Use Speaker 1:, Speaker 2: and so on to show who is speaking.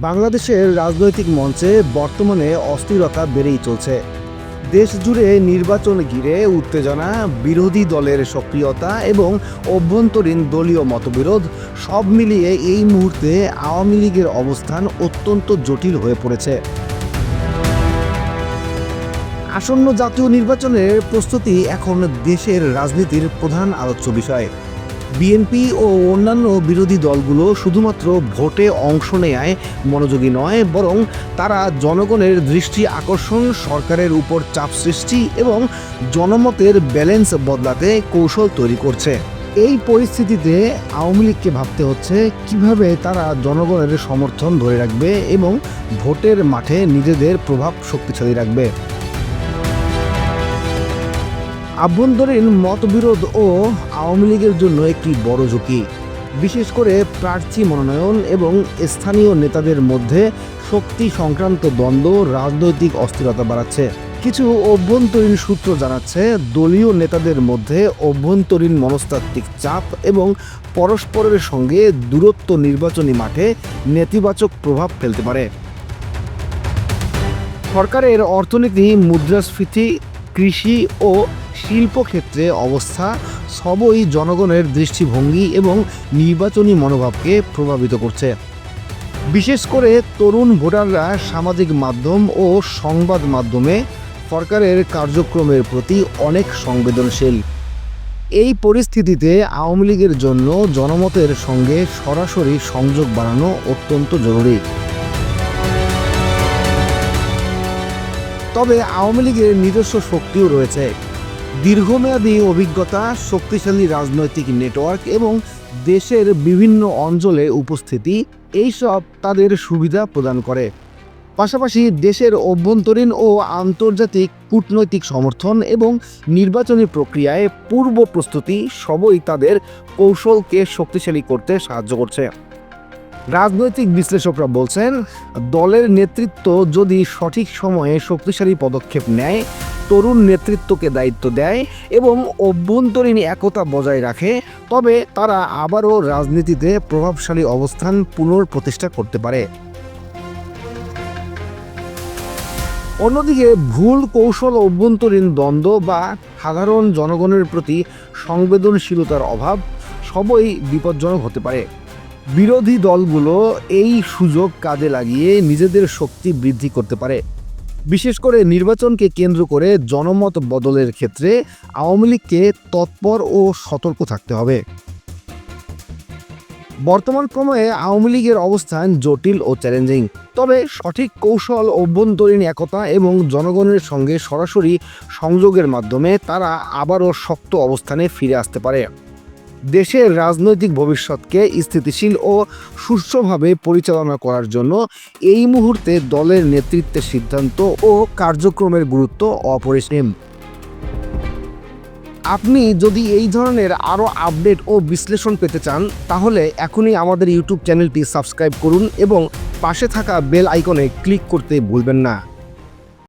Speaker 1: বাংলাদেশের রাজনৈতিক মঞ্চে বর্তমানে অস্থিরতা বেড়েই চলছে। দেশ জুড়ে নির্বাচন ঘিরে উত্তেজনা, বিরোধী দলের সক্রিয়তা এবং অভ্যন্তরীণ দলীয় মতবিরোধ সব মিলিয়ে এই মুহূর্তে আওয়ামী লীগের অবস্থান অত্যন্ত জটিল হয়ে পড়েছে। আসন্ন জাতীয় নির্বাচনের প্রস্তুতি এখন দেশের রাজনীতির প্রধান আলোচ্য বিষয়। বিএনপি ও অন্যান্য বিরোধী দলগুলো শুধুমাত্র ভোটে অংশ নেয় মনোযোগী নয়, বরং তারা জনগণের দৃষ্টি আকর্ষণ, সরকারের উপর চাপ সৃষ্টি এবং জনমতের ব্যালেন্স বদলাতে কৌশল তৈরি করছে। এই পরিস্থিতিতে আওয়ামী লীগকে ভাবতে হচ্ছে, কীভাবে তারা জনগণের সমর্থন ধরে রাখবে এবং ভোটের মাঠে নিজেদের প্রভাব শক্তিশালী রাখবে। আভ্যন্তরীণ মতবিরোধ ও আওয়ামী লীগের জন্য একটি বড় ঝুঁকি। বিশেষ করে প্রার্থী মনোনয়ন এবং স্থানীয় নেতাদের মধ্যে শক্তি সংক্রান্ত দ্বন্দ্ব রাজনৈতিক অস্থিরতা বাড়াচ্ছে। কিছু অভ্যন্তরীণ সূত্র জানাচ্ছে, দলীয় নেতাদের মধ্যে অভ্যন্তরীণ মনস্তাত্ত্বিক চাপ এবং পরস্পরের সঙ্গে দূরত্ব নির্বাচনী মাঠে নেতিবাচক প্রভাব ফেলতে পারে। সরকারের অর্থনীতি, মুদ্রাস্ফীতি, কৃষি ও শিল্পক্ষেত্রে অবস্থা সবই জনগণের দৃষ্টিভঙ্গি এবং নির্বাচনী মনোভাবকে প্রভাবিত করছে। বিশেষ করে তরুণ ভোটাররা সামাজিক মাধ্যম ও সংবাদ মাধ্যমে সরকারের কার্যক্রমের প্রতি অনেক সংবেদনশীল। এই পরিস্থিতিতে আওয়ামী লীগের জন্য জনমতের সঙ্গে সরাসরি সংযোগ বাড়ানো অত্যন্ত জরুরি। তবে আওয়ামী লীগের নিজস্ব শক্তিও রয়েছে। দীর্ঘমেয়াদী অভিজ্ঞতা, শক্তিশালী রাজনৈতিক নেটওয়ার্ক এবং দেশের বিভিন্ন অঞ্চলে উপস্থিতি, এইসব তাদের সুবিধা প্রদান করে। পাশাপাশি দেশের অভ্যন্তরীণ ও আন্তর্জাতিক কূটনৈতিক সমর্থন এবং নির্বাচনী প্রক্রিয়ায় পূর্ব প্রস্তুতি সবই তাদের কৌশলকে শক্তিশালী করতে সাহায্য করছে। রাজনৈতিক বিশ্লেষকরা বলছেন, দলের নেতৃত্ব যদি সঠিক সময়ে শক্তিশালী পদক্ষেপ নেয় তরুণ নেতৃত্বকে দায়িত্ব দেয় এবং অভ্যন্তরীণ একতা বজায় রাখে, তবে তারা আবারও রাজনীতিতে প্রভাবশালী অবস্থান পুনঃপ্রতিষ্ঠা করতে পারে। অন্যদিকে ভুল কৌশল অভ্যন্তরীণ দ্বন্দ্ব বা সাধারণ জনগণের প্রতি সংবেদনশীলতার অভাব সবই বিপজ্জনক হতে পারে। বিরোধী দলগুলো এই সুযোগ কাজে লাগিয়ে নিজেদের শক্তি বৃদ্ধি করতে পারে। বিশেষ করে নির্বাচনকে কেন্দ্র করে জনমত বদলের ক্ষেত্রে আওয়ামী লীগকে তৎপর ও সতর্ক থাকতে হবে। বর্তমান সময়ে আওয়ামী লীগের অবস্থান জটিল ও চ্যালেঞ্জিং তবে সঠিক কৌশল, অভ্যন্তরীণ একতা এবং জনগণের সঙ্গে সরাসরি সংযোগের মাধ্যমে তারা আবারও শক্ত অবস্থানে ফিরে আসতে পারে। দেশের রাজনৈতিক ভবিষ্যৎকে স্থিতিশীল ও সুষ্ঠুভাবে পরিচালনা করার জন্য এই মুহূর্তে দলের নেতৃত্বের সিদ্ধান্ত ও কার্যক্রমের গুরুত্ব অপরিসীম। আপনি যদি এই ধরনের আরও আপডেট ও বিশ্লেষণ পেতে চান, তাহলে এখনই আমাদের ইউটিউব চ্যানেলটি সাবস্ক্রাইব করুন এবং পাশে থাকা বেল আইকনে ক্লিক করতে ভুলবেন না।